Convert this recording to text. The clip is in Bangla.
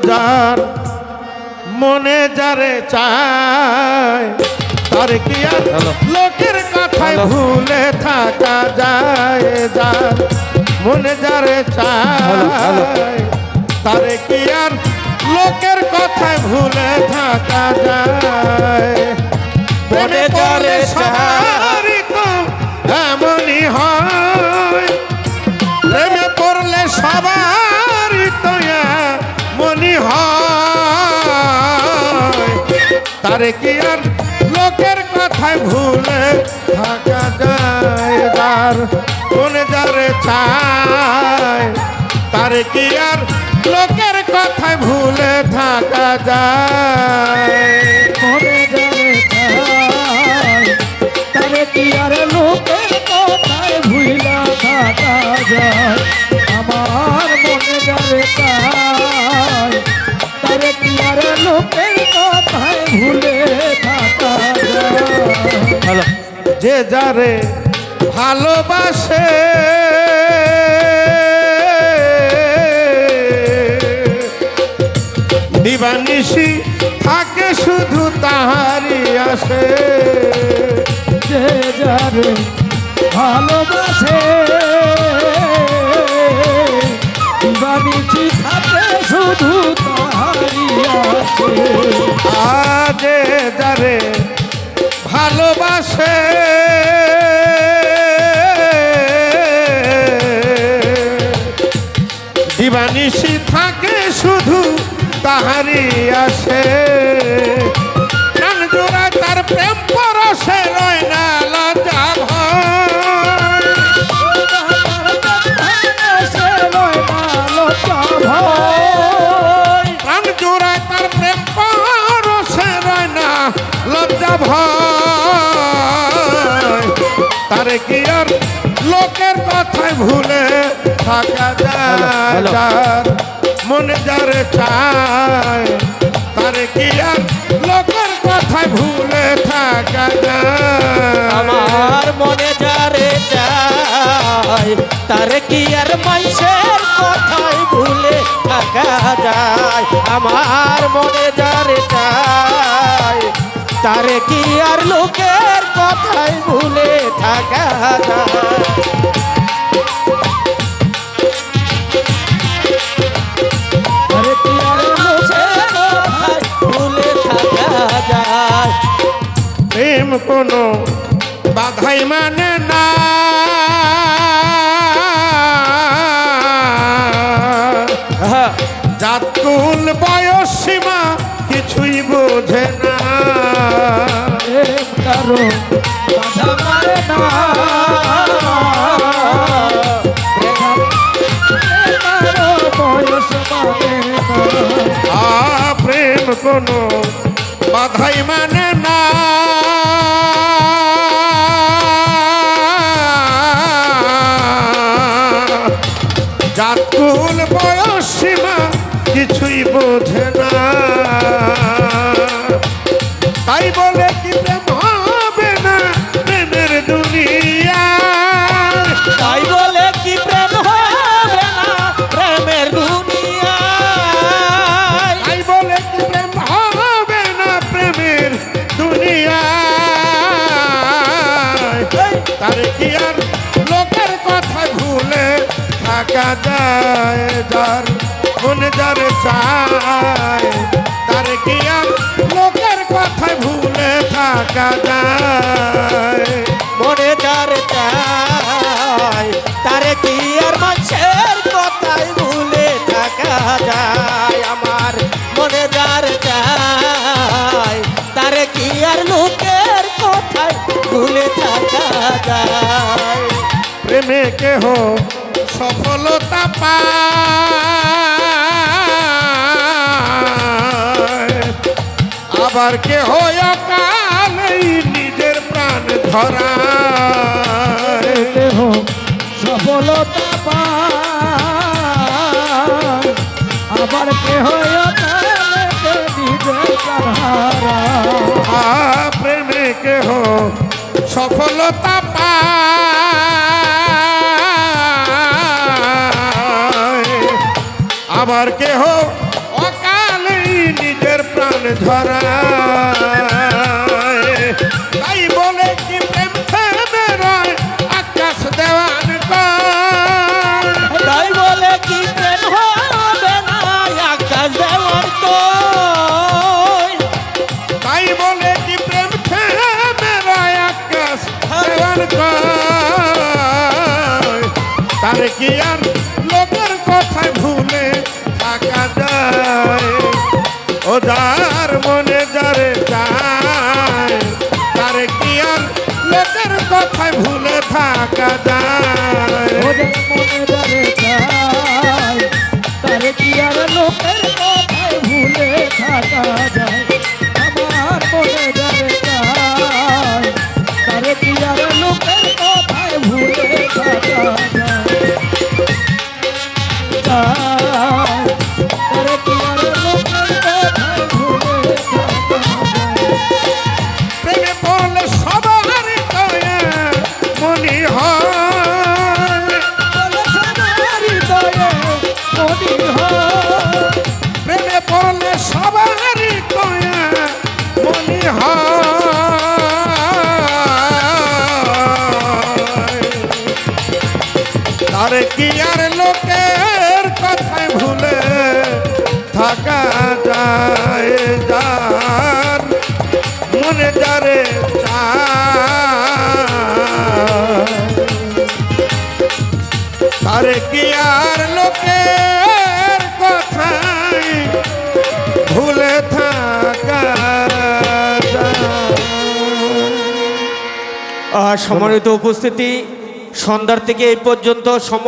যার মনে যারে চায় তার কি আর। লোকের কথায় ভুলে থাকা যায় যার মনে যারে। চায় তার কি আর লোকের কথায় ভুলে থাকা যায় তারে কি আর লোকের কথায় ভুলে থাকা যায় যার? মনে যারে চায়? তারে কি আর লোকের কথায় ভুলে থাকা যায়? তারে থাকা যায়? আমার মনে চায়, তারে কি আর লোকের ভুলে থাকা হ্যালো। যে যারে ভালোবাসে। দিবানিশি থাকে শুধু তাহারি আসে। যে যারে ভালোবাসে। দিবানিচি থাকে শুধু তাহারি আজে যারে ভালোবাসে। দিবানিশি থাকে শুধু তাহারি আসে। প্রাণ জোড়া তার প্রেম তারে কি আর লোকের কথায় ভুলে থাকা যায়। যার মনে যারে চায় তারে কি আর লোকের কথায় ভুলে থাকা যায়? আমার মনে যারে চাই তারে কি আর মানুষের কথাই ভুলে থাকা যায়? আমার মনে যারে তারে কি আর লোকের কথাই ভুলে থাকা প্রেম কোনো বাধাই মানে না। জাতুল বয়স সীমা কিছুই বোঝে না। আ প্রেম কোনো বাধাই মানে না। জাতুল বয়স সীমা কিছুই বোঝে তারে কি আর লোকের কথা ভুলে থাকা যায় যার? মনে যার চায়, তারে কি আর লোকের কথা ভুলে থাকা যায়? মনে যার চাই তারে কি আর কথাই ভুলে থাকা যায়? আমার মনে যার চাই তারে কি আর লোকের কথাই ভুলে থাকা যায়। প্রেমে কেহ সফলতা পায়। আবার কেহ অকালেই নিজের প্রাণ ধরায়। সফলতা পায়। আবার কেহ পাপা আবার কেহ অকালেই নিজের প্রাণ ধরা তাই বলে কি প্রেম তার কি আর লোকের কথায় ভুলে থাকা যায়? ও যার মনে যারে যায় তার কি আর লোকের কথায় ভুলে থাকা যায়? তার কি আর লোকের কথায় ভুলে থাকা যায় যার? মনে যারে তার কি আর লোকের কথায় ভুলে থাকা সম্মানিত উপস্থিতি সন্ধ্যার থেকে এই পর্যন্ত সম